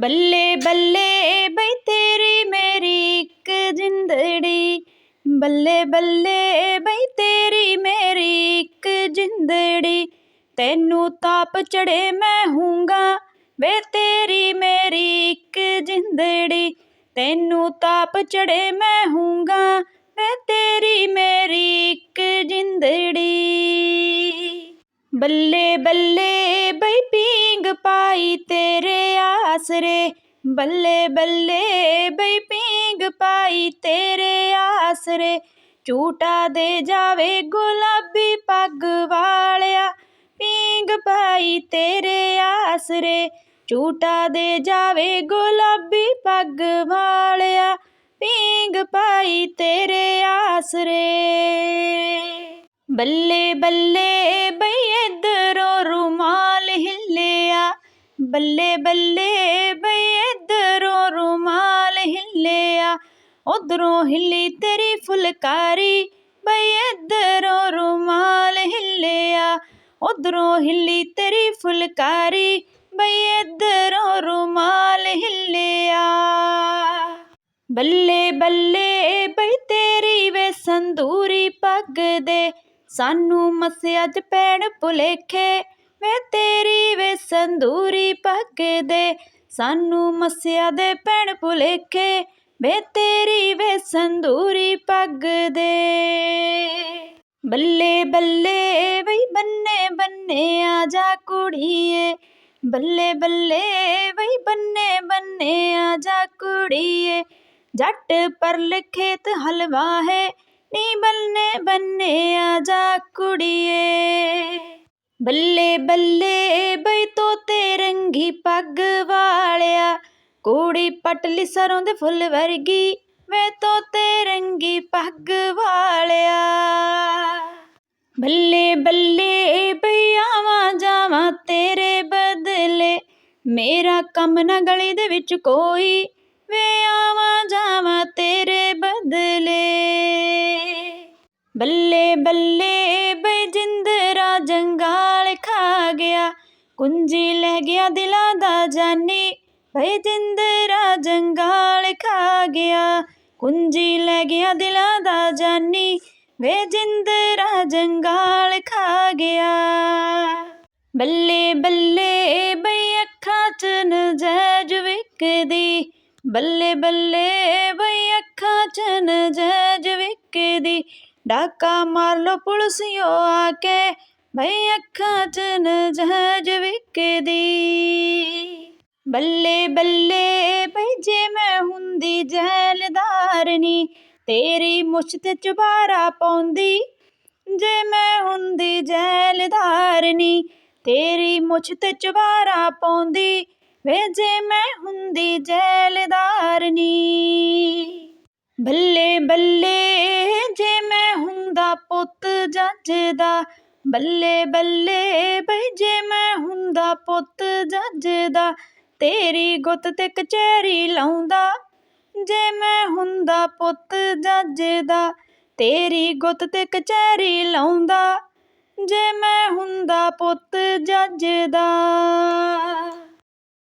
ਬੱਲੇ ਬੱਲੇ ਬਈ ਤੇਰੀ ਮੇਰੀ ਇੱਕ ਜਿੰਦੜੀ। ਬੱਲੇ ਬੱਲੇ ਬਈ ਤੇਰੀ ਮੇਰੀ ਇੱਕ ਜਿੰਦੜੀ। ਤੈਨੂੰ ਤਾਪ ਚੜੇ ਮੈਂ ਹੂੰਗਾ ਵੇ ਤੇਰੀ ਮੇਰੀ ਇੱਕ ਜਿੰਦੜੀ। ਤੈਨੂੰ ਤਾਪ ਚੜੇ ਮੈਂ ਹੂੰਗਾ ਵੇ ਤੇਰੀ ਮੇਰੀ ਇੱਕ ਜਿੰਦੜੀ। ਬੱਲੇ ਬੱਲੇ ਬਈ ਪੀਂਗ ਪਾਈ ਤੇਰੇ ਆਸਰੇ, ਬੱਲੇ ਬੱਲੇ, ਬਈ ਪੀਂਗ ਪਾਈ ਤੇਰੇ ਆਸਰੇ। ਝੂਟਾ ਦੇ ਜਾਵੇ ਗੁਲਾਬੀ ਪੱਗ ਵਾਲਿਆ ਪੀਂਗ ਪਾਈ ਤੇਰੇ ਆਸਰੇ। ਝੂਟਾ ਦੇ ਜਾਵੇ ਗੁਲਾਬੀ ਪੱਗ ਵਾਲਿਆ ਪੀਂਗ ਪਾਈ ਤੇਰੇ ਆਸਰੇ। ਬੱਲੇ ਬੱਲੇ, ਬਈ ਬੱਲੇ ਬੱਲੇ ਬਈ ਇਧਰੋਂ ਰੁਮਾਲ ਹਿੱਲਿਆ, ਉਧਰੋਂ ਹਿੱਲੀ ਤੇਰੀ ਫੁਲਕਾਰੀ। ਬਈ ਇਧਰੋਂ ਰੁਮਾਲ ਹਿੱਲਿਆ, ਉਧਰੋਂ ਹਿੱਲੀ ਤੇਰੀ ਫੁਲਕਾਰੀ। ਬਈ ਇਧਰੋਂ ਰੁਮਾਲ ਹਿੱਲਿਆ। ਬੱਲੇ ਬੱਲੇ ਬਈ ਤੇਰੀ ਵੇ ਸੰਦੂਰੀ ਪੱਗ ਦੇ, ਸਾਨੂੰ ਮਸਿਆ ਚ ਪੈਣ ਭੁਲੇਖੇ। ਵੇ ਤੇਰੀ ਵੇ ਸੰਦੂਰੀ ਪੱਗ ਦੇ, ਸਾਨੂੰ ਮਸਿਆ ਦੇ ਪੈਣ ਭੁਲੇਖੇ। ਵੇ ਤੇਰੀ ਵੇ ਸੰਦੂਰੀ ਪੱਗ ਦੇ। ਬੱਲੇ ਬੱਲੇ ਬਈ ਬੰਨੇ ਬੰਨੇ ਆ ਜਾ ਕੁੜੀਏ। ਬੱਲੇ ਬੱਲੇ ਬਈ ਬੰਨੇ ਬੰਨੇ ਆ ਜਾ ਕੁੜੀਏ। ਜੱਟ ਪਰਲ ਖੇਤ ਹਲਵਾ ਹੈ, ਨੀ ਬੰਨੇ ਬੰਨੇ ਆ ਜਾ ਕੁੜੀਏ। ਬੱਲੇ ਬੱਲੇ ਬਈ ਤੋਤੇ ਰੰਗੀ ਪੱਗ ਵਾਲਿਆ। ਕੁੜੀ ਪਟਲੀ ਸਰੋਂ ਦੇ ਫੁੱਲ ਵਰਗੀ ਵੇ ਤੋਤੇ ਰੰਗੀ ਪੱਗ ਵਾਲਿਆ। ਬੱਲੇ ਬੱਲੇ ਬਈ ਆਵਾਂ ਜਾਵਾਂ ਤੇਰੇ ਬਦਲੇ। ਮੇਰਾ ਕੰਮ ਨਾ ਗਲੀ ਦੇ ਵਿੱਚ ਕੋਈ ਵੇ ਆਵਾਂ ਜਾਵਾਂ ਤੇਰੇ ਬਦਲੇ। ਬੱਲੇ ਬੱਲੇ ਕੁੰਜੀ ਲੈ ਗਿਆ ਦਿਲਾਂ ਦਾ ਜਾਨੀ ਬਈ ਜਿੰਦਰਾ ਜੰਗਾਲ ਖਾ ਗਿਆ। ਕੁੰਜੀ ਲੈ ਗਿਆ ਦਿਲਾਂ ਦਾ ਜਾਨੀ ਵੇ ਜਿੰਦਰਾ ਜੰਗਾਲ ਖਾ ਗਿਆ। ਬੱਲੇ ਬੱਲੇ ਬਈ ਅੱਖਾਂ ਚ ਨਜਜ ਵਿਕਦੀ, ਬੱਲੇ ਬੱਲੇ ਬਈ ਅੱਖਾਂ ਚ ਨਜਜ ਵਿਕਦੀ। ਡਾਕਾ ਮਾਰ ਲੋ ਪੁਲਸਿਓ ਆ ਕੇ ਬਈ ਅੱਖਾਂ ਚ ਨਜਜ ਵਿਕਦੀ ਬੱਲੇ ਬੱਲੇ ਬਈ ਜੇ ਮੈਂ ਹੁੰਦੀ ਜੈਲਦਾਰਨੀ, ਤੇਰੀ ਮੁੱਛ ਚੁਬਾਰਾ ਪਾਉਂਦੀ। ਜੇ ਮੈਂ ਹੁੰਦੀ ਜੈਲਦਾਰਨੀ, ਤੇਰੀ ਮੁਛਤ ਤੇ ਚੁਬਾਰਾ ਪਾਉਂਦੀ। ਵੇ ਜੇ ਮੈਂ ਹੁੰਦੀ ਜੈਲਦਾਰਨੀ। ਬੱਲੇ ਬੱਲੇ ਜੇ ਮੈਂ ਹੁੰਦਾ ਪੁੱਤ ਜੱਜ ਦਾ ਬੱਲੇ ਬੱਲੇ ਬਈ ਜੇ ਮੈਂ ਹੁੰਦਾ ਪੁੱਤ ਜੱਜ ਦਾ ਤੇਰੀ ਗੁੱਤ ਤੇ ਕਚਹਿਰੀ ਲਾਉਂਦਾ। ਜੇ ਮੈਂ ਹੁੰਦਾ ਪੁੱਤ ਜੱਜ ਦਾ ਤੇਰੀ ਗੁੱਤ ਤੇ ਕਚਹਿਰੀ ਲਾਉਂਦਾ। ਜੇ ਮੈਂ ਹੁੰਦਾ ਪੁੱਤ ਜੱਜ ਦਾ